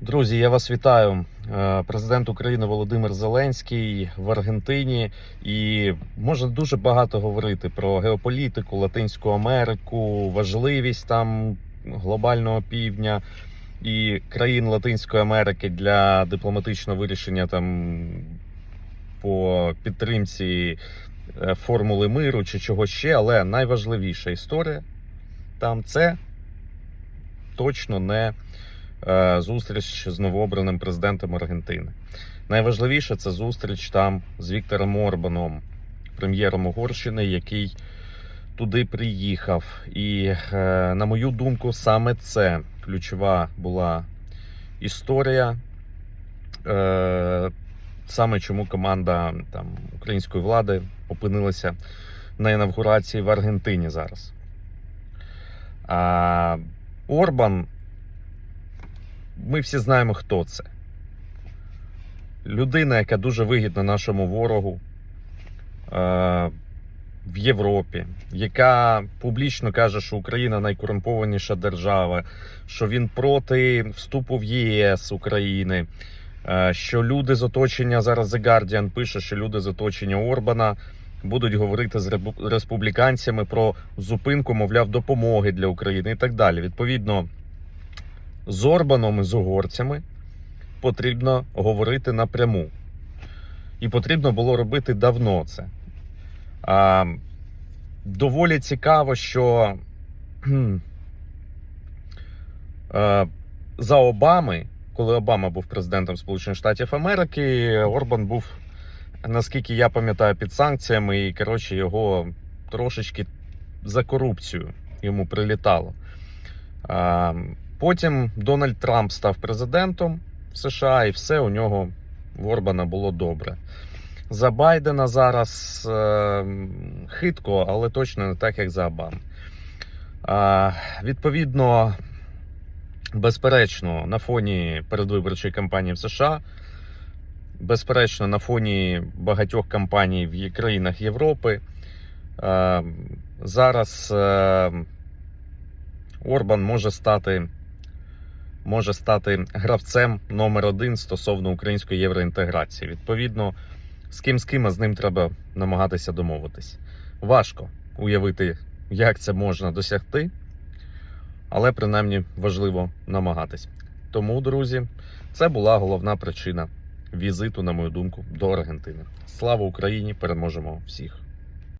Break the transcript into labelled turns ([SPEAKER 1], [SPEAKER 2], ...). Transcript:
[SPEAKER 1] Друзі, я вас вітаю. Е, Президент України Володимир Зеленський в Аргентині, і можна дуже багато говорити про геополітику, Латинську Америку, важливість там глобального півдня і країн Латинської Америки для дипломатичного вирішення там по підтримці е, формули миру чи чого ще. Але найважливіша історія там це точно не зустріч з новообраним президентом Аргентини. Найважливіше це зустріч там з Віктором Орбаном, прем'єром Угорщини, який туди приїхав. І, е, на мою думку, саме це ключова була історія. Е, саме чому команда там, української влади опинилася на інавгурації в Аргентині зараз. А, Орбан ми всі знаємо, хто це. Людина, яка дуже вигідна нашому ворогу е, в Європі, яка публічно каже, що Україна найкорумпованіша держава, що він проти вступу в ЄС України, е, що люди з оточення зараз The Guardian пише, що люди з оточення Орбана будуть говорити з республіканцями про зупинку, мовляв, допомоги для України і так далі. Відповідно з Орбаном і з угорцями потрібно говорити напряму. І потрібно було робити давно це. А, доволі цікаво, що е, за Обами, коли Обама був президентом Сполучених Штатів Америки, Орбан був, наскільки я пам'ятаю, під санкціями, і коротше його трошечки за корупцію йому прилітало. А, Потім Дональд Трамп став президентом США, і все у нього в Орбана було добре. За Байдена зараз е, хитко, але точно не так, як за Обами. А, відповідно, безперечно, на фоні передвиборчої кампанії в США, безперечно, на фоні багатьох кампаній в країнах Європи. е, зараз е, Орбан може стати може стати гравцем номер один стосовно української євроінтеграції. Відповідно, з ким з ким а з ним треба намагатися домовитись. Важко уявити, як це можна досягти, але принаймні важливо намагатись. Тому, друзі, це була головна причина візиту, на мою думку, до Аргентини. Слава Україні! Переможемо всіх!